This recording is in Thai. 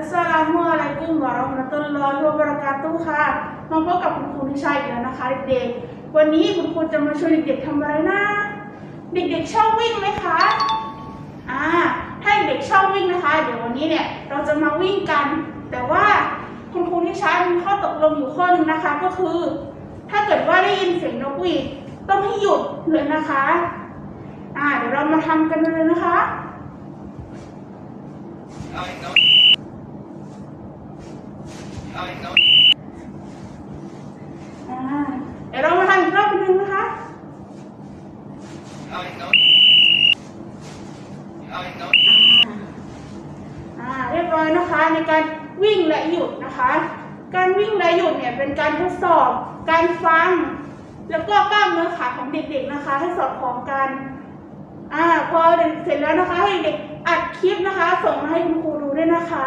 อัสสลามุอะลัยกุมวะเราะห์มะตุลลอฮิวะบะเราะกาตุฮ์ค่ะ มาพบกับคุณครูนิชาอีกแล้วนะคะเด็กๆ วันนี้คุณครูจะมาชวนเด็กๆทำอะไรนะ เด็กๆชอบวิ่งไหมคะ อ่า ถ้าเด็กชอบวิ่งนะคะ เดี๋ยววันนี้เนี่ยเราจะมาวิ่งกัน แต่ว่าคุณครูนิชามีข้อตกลงอยู่ข้อหนึ่งนะคะ ก็คือ ถ้าเกิดว่าได้ยินเสียงนกหวีดต้องให้หยุดเลยนะคะ อ่า เดี๋ยวเรามาทำกันเลยนะคะ เดี๋ยวเรามาทำอีกรอบหนึงนะคะ I know. I know. อ่าเรียบร้อยนะคะในการวิ่งและหยุดนะคะ การวิ่งและหยุดเนี่ยเป็นการทดสอบ การฟัง แล้วก็กล้ามเนื้อขาของเด็กๆนะคะ ให้สอดคล้องกันอ่าพอเด็กเสร็จแล้วนะคะให้เด็กอัดคลิปนะคะ ส่งมาให้คุณครูดูด้วยนะคะ